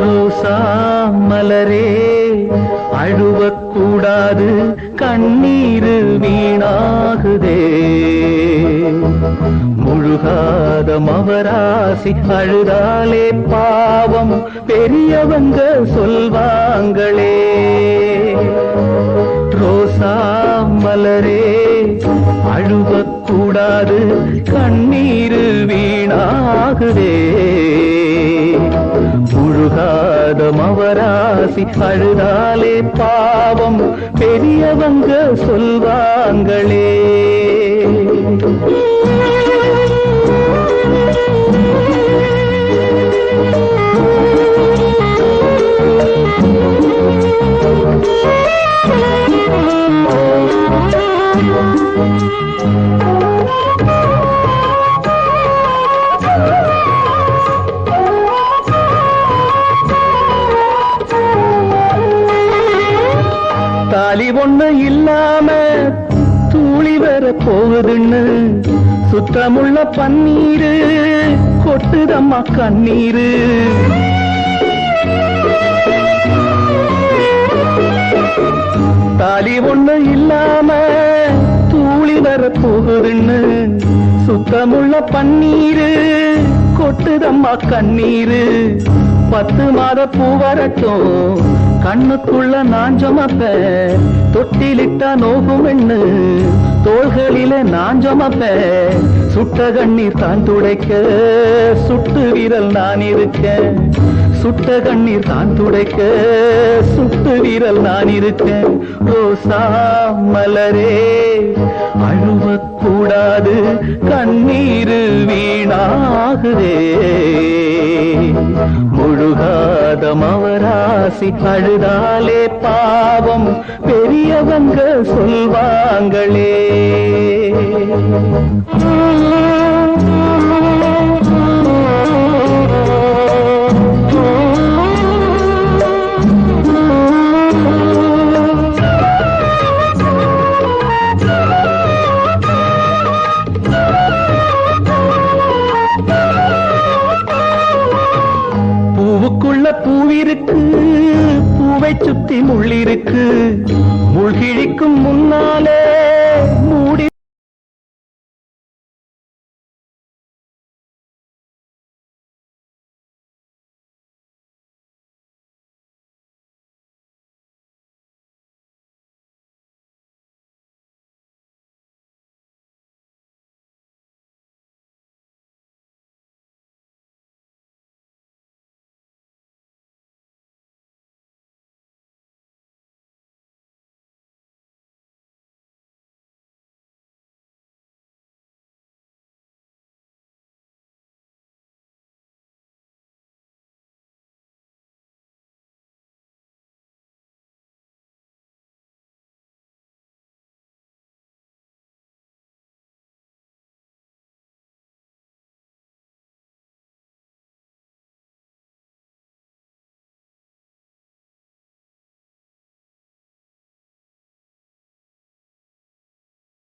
ரோசா மலரே அழுவக்கூடாது கண்ணீரு வீணாகுதே. முழுகாத மவராசி அழுதாலே பாவம் பெரியவங்க சொல்வாங்களே. ரோசா மலரே அழுவக்கூடாது கண்ணீர் வீணாகுதே. முழுகாத மவராசி அழுதாலே பாவம் பெரியவங்க சொல்வாங்களே. தாலி ஒண்ணு இல்லாம தூளி வர போகுதுன்னு. சுத்தமுள்ள பன்னீரு கொட்டுதம்மா கண்ணீரு. தூளி வர சுத்தமுள்ள பன்னீரு கொட்டுதம்மா கண்ணீரு. பத்து மாத பூ வரட்டும் கண்ணுக்குள்ள நான் சுமப்ப தொட்டிலிட்டா நோகும் என்ன தோள்களில நான் சுமப்ப சுட்ட கண்ணீர் தான் துடைக்க சுட்டு வீரல் நான் இருக்கேன். சுட்ட கண்ணீர் தான் துடைக்க சுட்டு வீரல் நான் இருக்கேன். ரோசா மலரே அழுவக்கூடாது கண்ணீர் வீணாகுதே. முழுகாத மவராசி அழுதாலே பாவம் பெரியவங்க சொல்வாங்களே. பூவிருக்கு பூவை சுத்தி முள்ளிருக்கு முள்கிழிக்கும் முன்னாலே